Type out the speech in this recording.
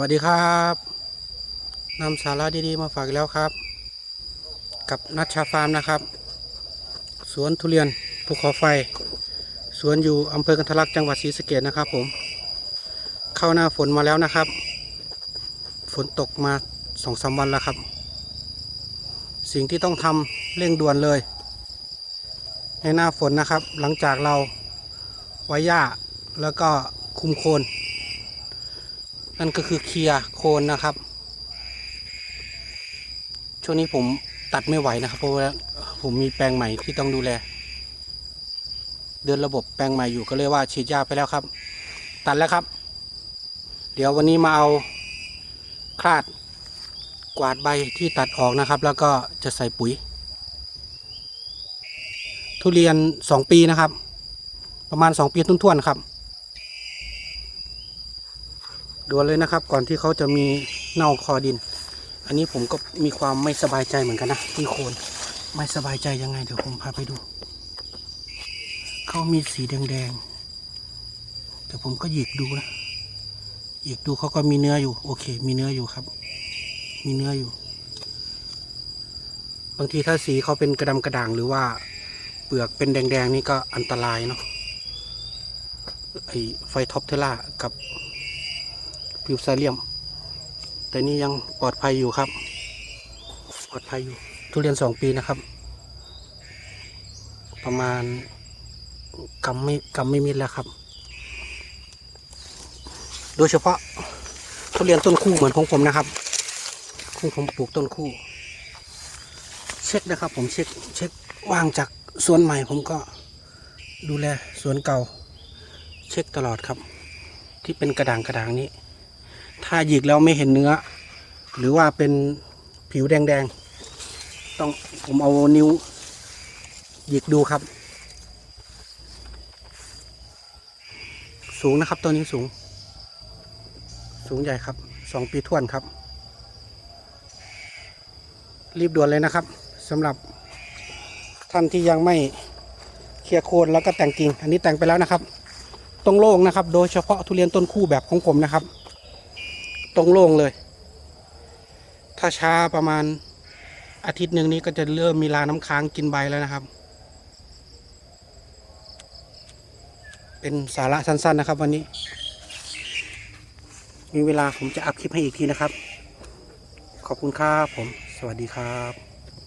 วัสดีครับนำสาระดีๆมาฝากแล้วครับ กับนัชชาฟาร์มนะครับ สวนทุเรียนภูเขาไฟ สวนอยู่อำเภอกันทลักจังหวัดศรีสะเกดนะครับผม เข้าหน้าฝนมาแล้วนะครับ ฝนตกมาสองสามวันแล้วครับ สิ่งที่ต้องทำเร่งด่วนเลย ในหน้าฝนนะครับ หลังจากเราไว้หญ้าแล้วก็คุมโคน นั่นก็คือเคลียร์โคนนะครับ ช่วงนี้ผมตัดไม่ไหวนะครับ เพราะว่าผมมีแปลงใหม่ที่ต้องดูแล เดินระบบแปลงใหม่อยู่ก็เลยว่าฉีดยาไปแล้วครับ ตัดแล้วครับ เดี๋ยววันนี้มาเอาคลาดกวาดใบที่ตัดออกนะครับ แล้วก็จะใส่ปุ๋ย ทุเรียนสองปีนะครับ ประมาณสองปีทุ่นๆครับ ด่วนเลยนะครับ ก่อนที่เขาจะมีเน่าคอดิน อันนี้ผมก็มีความไม่สบายใจเหมือนกันนะที่โคนไม่สบายใจยังไง เดี๋ยวผมพาไปดู เขามีสีแดงๆแต่ผมก็หยิกดูนะหยิกดูเขาก็มีเนื้ออยู่ โอเค มีเนื้ออยู่ครับ มีเนื้ออยู่ บางทีถ้าสีเขาเป็นกระดำกระด่างหรือว่าเปลือกเป็นแดงๆนี่ก็อันตรายเนาะไอไฟท็อปเทล่ากับ พิวซาเลียม แต่นี่ยังปลอดภัยอยู่ครับ ปลอดภัยอยู่ทุเรียนสองปีนะครับ ประมาณกำไม่กำไม่มิดแล้วครับ โดยเฉพาะทุเรียนต้นคู่เหมือนของผมนะครับของผมปลูกต้นคู่ เช็คนะครับ ผมเช็คเช็คว่างจากสวนใหม่ผมก็ดูแลสวนเก่า เช็คตลอดครับ ที่เป็นกระด่างกระด่างนี้ ถ้าหยิกแล้วไม่เห็นเนื้อ หรือว่าเป็นผิวแดงๆ ต้องผมเอานิ้วหยิกดูครับ สูงนะครับตัวนี้สูง สูงใหญ่ครับสองปีท้วนครับ รีบด่วนเลยนะครับสำหรับท่านที่ยังไม่เคลียร์โคนแล้วก็แต่งกิ่ง อันนี้แต่งไปแล้วนะครับ ตรงโล่งนะครับ โดยเฉพาะทุเรียนต้นคู่แบบของผมนะครับ ตรงโล่งเลย ถ้าช้าประมาณอาทิตย์หนึ่งนี้ก็จะเริ่มมีลาน้ำค้างกินใบแล้วนะครับ เป็นสาระสั้น ๆนะครับ วันนี้ มีเวลาผมจะอัพคลิปให้อีกทีนะครับ ขอบคุณครับผม สวัสดีครับ